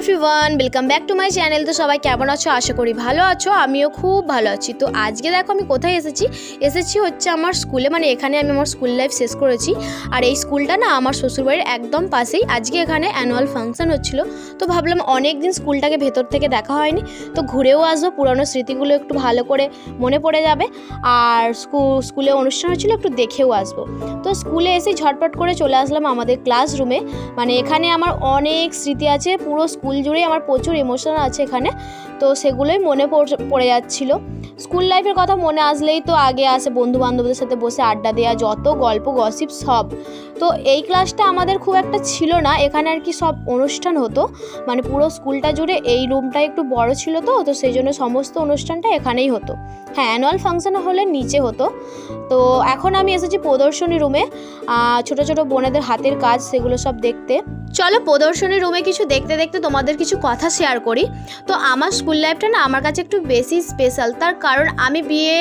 Everyone welcome back to my channel তো সবাই কেমন আছো? আশা করি ভালো আছো, আমিও খুব ভালো আছি। তো আজকে দেখো আমি কোথায় এসেছি? এসেছি হচ্ছে আমার স্কুলে মানে এখানে আমি আমার স্কুল লাইফ শেষ করেছি। আর এই স্কুলটা না আমার শ্বশুরবাড়ির একদম পাশেই। আজকে এখানে অ্যানুয়াল ফাংশন হচ্ছিল। তো ভাবলাম অনেক দিন স্কুলটাকে ভেতর থেকে দেখা হয়নি। তো ঘুরেও আসব, পুরনো স্মৃতিগুলো একটু ভালো করে মনে পড়ে যাবে। আর স্কুল অনুষ্ঠান হচ্ছিল, একটু দেখেও আসব। তো স্কুলে এসে ঝটপট করে চলে আসলাম আমাদের ক্লাসরুমে মানে এখানে আমার অনেক স্মৃতি আছে, পুরো স্কুল জুড়েই আমার প্রচুর ইমোশন আছে এখানে। তো সেগুলোই মনে পড়ে যাচ্ছিল। স্কুল লাইফের কথা মনে আসলেই তো আগে আসে বন্ধু বান্ধবদের সাথে বসে আড্ডা দেওয়া যত গল্প গসিপ সব। তো এই ক্লাসটা আমাদের খুব একটা ছিল না। এখানে আর কি সব অনুষ্ঠান হতো। মানে পুরো স্কুলটা জুড়ে এই রুমটা একটু বড় ছিল তো তো সেই জন্য সমস্ত অনুষ্ঠানটা এখানেই হতো। হ্যাঁ অ্যানুয়াল ফাংশন হলে নিচে হতো। তো এখন আমি এসেছি প্রদর্শনী রুমে ছোট ছোট বোনেদের হাতের কাজ, সেগুলো সব দেখতে। চলো প্রদর্শনী রুমে কিছু দেখতে দেখতে তোমাদের কিছু কথা শেয়ার করি। তো আমার স্কুল লাইফটা না আমার কাছে একটু বেশি স্পেশাল তার কারণ আমি বিয়ে,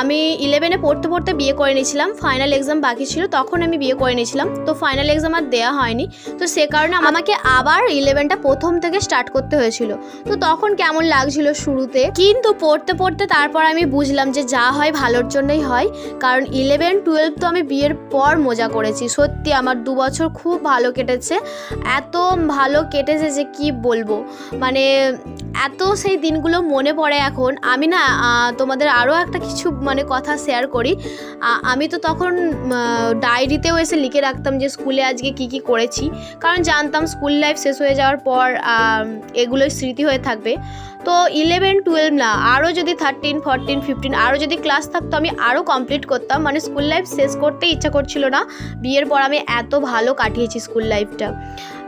আমি ইলেভেনে পড়তে পড়তে বিয়ে করে নিয়েছিলাম ফাইনাল এক্সাম বাকি ছিল, তখন আমি বিয়ে করে নিয়েছিলাম, তো ফাইনাল এক্সাম আর দেওয়া হয়নি। তো সে কারণে আমাকে আবার ইলেভেনটা প্রথম থেকে স্টার্ট করতে হয়েছিল। তো তখন কেমন লাগছিল শুরুতে? কিন্তু পড়তে পড়তে তারপর আমি বুঝলাম যে যা হয় ভালোর জন্যই হয়, কারণ ইলেভেন টুয়েলভ তো আমি বিয়ের পর মজা করেছি। সত্যি আমার দু বছর খুব ভালো কেটেছে। এত ভালো কেটেছে যে কি বলব? মানে এত সেই দিনগুলো মনে পড়ে এখন। আমি না তোমাদের আরও একটা কিছু মানে কথা শেয়ার করি। আমি তো তখন ডায়েরিতেও এসে লিখে রাখতাম যে স্কুলে আজকে কি কি করেছি। কারণ জানতাম স্কুল লাইফ শেষ হয়ে যাওয়ার পর এগুলোই স্মৃতি হয়ে থাকবে। তো ইলেভেন টুয়েলভ না আরও যদি থার্টিন ফোরটিন ফিফটিন আরও যদি ক্লাস থাকতো, আমি আরও কমপ্লিট করতাম। মানে স্কুল লাইফ শেষ করতে ইচ্ছা করছিল না। বিয়ের পর আমি এত ভালো কাটিয়েছি স্কুল লাইফটা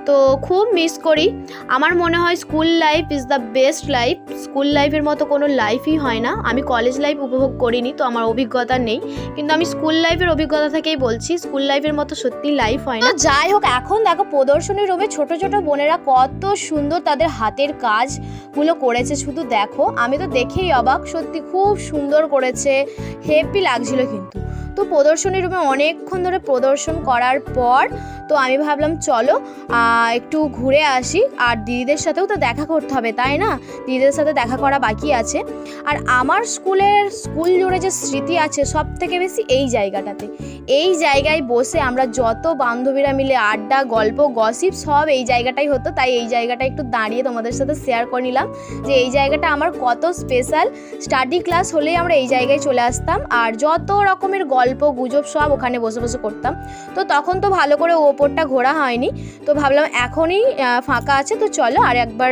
তো খুব মিস করি। আমার মনে হয় school life is the best life school লাইফের মতো কোনো লাইফই হয় না। আমি কলেজ লাইফ উপভোগ করিনি, তো আমার অভিজ্ঞতা নেই। কিন্তু আমি স্কুল লাইফের অভিজ্ঞতা থেকেই বলছি স্কুল লাইফের মতো সত্যি লাইফ হয় না। যাই হোক, এখন দেখো প্রদর্শনী রুমে ছোট ছোট বোনেরা কত সুন্দর তাদের হাতের কাজগুলো করেছে, শুধু দেখো। আমি তো দেখেই অবাক, সত্যি খুব সুন্দর করেছে। হেপি লাগছিল কিন্তু। তো প্রদর্শনী রুমে অনেকক্ষণ ধরে প্রদর্শন করার পর তো আমি ভাবলাম, চলো একটু ঘুরে আসি। আর দিদিদের সাথেও তো দেখা করতে হবে, তাই না? দিদিদের সাথে দেখা করা বাকি আছে। আর আমার স্কুলের স্কুল জুড়ে যে স্মৃতি আছে, সব থেকে বেশি এই জায়গাটাতে। এই জায়গায় বসে আমরা যত বান্ধবীরা মিলে আড্ডা, গল্প গসিপ সব এই জায়গাটাই হতো। তাই এই জায়গাটা একটু দাঁড়িয়ে তোমাদের সাথে শেয়ার করে নিলাম যে এই জায়গাটা আমার কত স্পেশাল স্টাডি ক্লাস হলেই আমরা এই জায়গায় চলে আসতাম। আর যত রকমের গল্প, গুজব সব ওখানে বসে বসে করতাম। তো তখন তো ভালো করে ওপরটা ঘোরা হয়নি। তো ভাবলাম এখনই ফাঁকা আছে, তো চলো আর একবার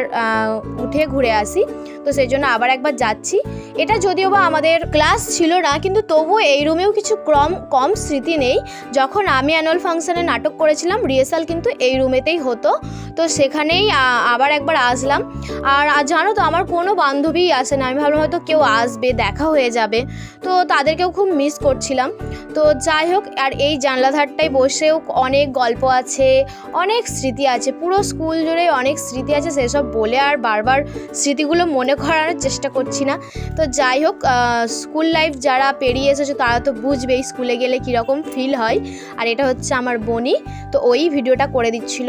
উঠে ঘুরে আসি। তো সেই জন্য আবার একবার যাচ্ছি। এটা যদিও বা আমাদের ক্লাস ছিল না, কিন্তু তবুও এই রুমেও কিছু কম কম স্মৃতি নেই। যখন আমি অ্যানুয়াল ফাংশানে নাটক করেছিলাম রিহার্সাল কিন্তু এই রুমেতেই হতো। তো সেখানেই আবার একবার আসলাম। আর জানো তো, আমার কোনো বান্ধবীই আসে না। আমি ভাবলাম হয়তো কেউ আসবে, দেখা হয়ে যাবে। তো তাদেরকেও খুব মিস করছিলাম। তো যাই হোক, আর এই জানলা ধারটায় বসেও অনেক গল্প আছে, অনেক স্মৃতি আছে। পুরো স্কুল জুড়ে অনেক স্মৃতি আছে, সেসব বলে আর বারবার স্মৃতিগুলো মনে করানোর চেষ্টা করছি না। তো যাই হোক স্কুল লাইফ যারা পেরিয়ে এসেছে, তারা তো বুঝবেই স্কুলে গেলে কীরকম ফিল হয়। আর এটা হচ্ছে আমার বনি তো ওই ভিডিওটা করে দিচ্ছিল।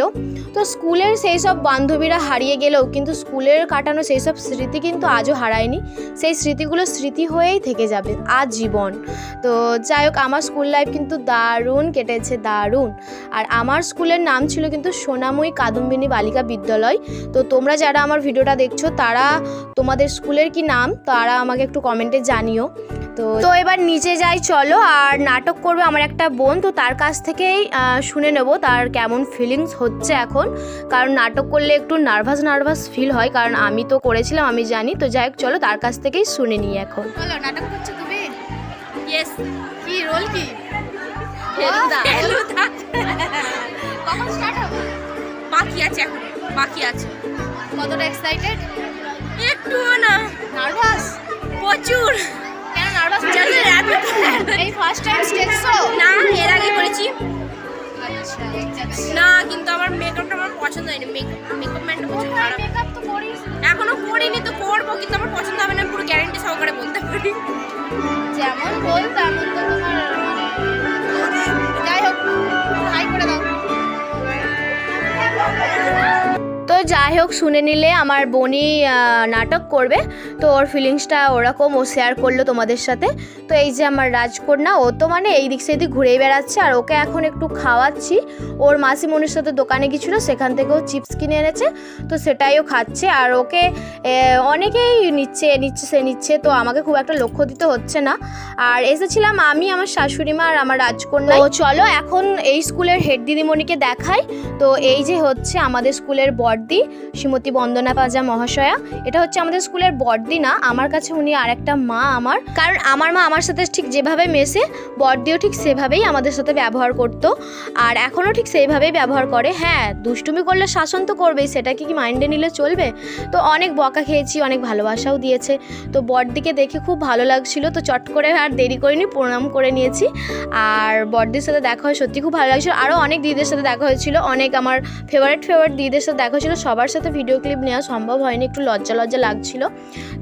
তো স্কুলের সেই সব বান্ধবীরা হারিয়ে গেলেও, কিন্তু স্কুলের কাটানো সেই সব স্মৃতি কিন্তু আজও হারায়নি। সেই স্মৃতিগুলো স্মৃতি হয়েই থেকে যাবে, আজীবন। তো যাই হোক আমার স্কুল লাইফ কিন্তু দারুণ কেটেছে, দারুণ। আর আমার স্কুলের নাম ছিল কিন্তু সোনাময়ী কাদম্বিনী বালিকা বিদ্যালয়। তো তোমরা যারা আমার ভিডিওটা দেখছ, তারা তোমাদের স্কুলের কি নাম, তারা আমাকে একটু কমেন্টে জানিও। তো তো এবার নিচে যাই, চলো। আর নাটক করবে আমার একটা বোন, তো তার কাছ থেকেই শুনে নেব তার কেমন ফিলিংস হচ্ছে এখন। কারণ নাটক করলে একটু নার্ভাস নার্ভাস ফিল হয়, কারণ আমি তো করেছিলাম, আমি জানি। তো যাই হোক, চলো তার কাছ থেকেই শুনে নিই এখন। নাটক করছ তুমি? ইয়েস কি রোল কি? ফেলুদা। ফেলুদা। কখন স্টার্ট হবে? বাকি আছে এখন বাকি আছে। কতটা এক্সাইটেড একটুও না। নার্ভাস প্রচুর। কেন নার্ভাস জানো এত এই ফার্স্ট টাইম স্টেজ শো না এর আগে করেছি। আচ্ছা না কিন্তু আমার মেকআপটা আমার পছন্দ হয়নি। মেকআপ ম্যানটা প্রচুর খারাপ। মেকআপ তো করিস। এখনও করিনি তো করব কিন্তু আমার পছন্দ Món. যাই হোক, শুনে নিলে আমার বনি নাটক করবে। তো ওর ফিলিংসটা ওরকম, ও শেয়ার করল তোমাদের সাথে। তো এই যে আমার রাজকন্যা, ও তো মানে এই দিক সেদিক ঘুরেই বেড়াচ্ছে, আর ওকে এখন একটু খাওয়াচ্ছি। ওর মাসিমণির সাথে দোকানে গিয়েছিল, সেখান থেকেও চিপস কিনে এনেছে, তো সেটাইও খাচ্ছে। আর ওকে অনেকেই নিচ্ছে নিচ্ছে, সে নিচ্ছে, তো আমাকে খুব একটা লক্ষ্য দিতে হচ্ছে না। আর এসেছিলাম আমি, আমার শাশুড়ি মা আর আমার রাজকন্যা। তো চলো, এখন এই স্কুলের হেড দিদিমণিকে দেখাই। তো এই যে হচ্ছে আমাদের স্কুলের বর্দি শ্রীমতী বন্দনা পাজা মহাশয়া। এটা হচ্ছে আমাদের স্কুলের বর্দি না, আমার কাছে উনি আর একটা মা আমার। কারণ আমার মা আমার সাথে ঠিক যেভাবে মেশে, বর্দিও ঠিক সেভাবেই আমাদের সাথে ব্যবহার করতো। আর এখনও ঠিক সেইভাবেই ব্যবহার করে। হ্যাঁ দুষ্টুমি করলে শাসন তো করবেই সেটাকে কি মাইন্ডে নিলে চলবে? তো অনেক বকা খেয়েছি, অনেক ভালোবাসাও দিয়েছে। তো বড়দিকে দেখে খুব ভালো লাগছিল, তো চট করে আর দেরি করিনি, প্রণাম করে নিয়েছি। আর বড়দির সাথে দেখা হয়, সত্যি খুব ভালো লাগছিল। আরও অনেক দিদিদের সাথে দেখা হয়েছিল, অনেক আমার ফেভারিট ফেভারিট দিদিদের সাথে দেখা হয়েছিল। সবার সাথে ভিডিও ক্লিপ নেওয়া সম্ভব হয়নি একটু লজ্জা লজ্জা লাগছিল।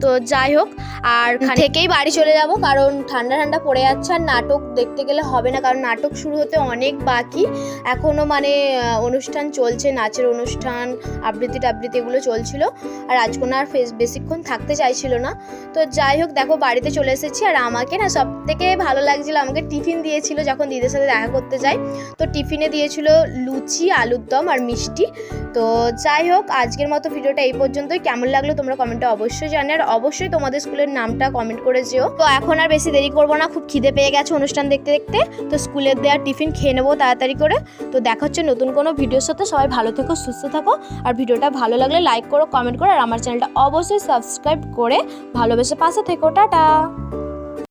তো যাই হোক আর থেকেই বাড়ি চলে যাব কারণ ঠান্ডা ঠান্ডা পড়ে যাচ্ছে আর নাটক দেখতে গেলে হবে না কারণ নাটক শুরু হতে অনেক বাকি। এখনও মানে অনুষ্ঠান চলছে নাচের অনুষ্ঠান আবৃত্তি টাবৃত্তি এগুলো চলছিল আর রাজকন্যা আর ফেস বেশিক্ষণ থাকতে চাইছিল না। তো যাই হোক দেখো বাড়িতে চলে এসেছি আর আমাকে না সব থেকে ভালো লাগছিল আমাকে টিফিন দিয়েছিল যখন দিদির সাথে দেখা করতে যাই। তো টিফিনে দিয়েছিল লুচি আলুর দম আর মিষ্টি। তো হোক আজকের মতো ভিডিওটা এই পর্যন্তই। কেমন লাগল তোমরা কমেন্টে অবশ্যই জানে আর অবশ্যই তোমাদের স্কুলের নামটা কমেন্ট করে যেও। তো এখন আর বেশি দেরি করব না, খুব খিদে পেয়ে গেছে অনুষ্ঠান দেখতে দেখতে। তো স্কুলের দেওয়া টিফিন খেয়ে নেব তাড়াতাড়ি করে। তো দেখা হচ্ছে নতুন কোনো ভিডিওর সাথে। সবাই ভালো থেকো, সুস্থ থাকো। আর ভিডিওটা ভালো লাগলে লাইক করো কমেন্ট করো। আর আমার চ্যানেলটা অবশ্যই সাবস্ক্রাইব করে ভালোবেসে পাশে থেকো। টাটা!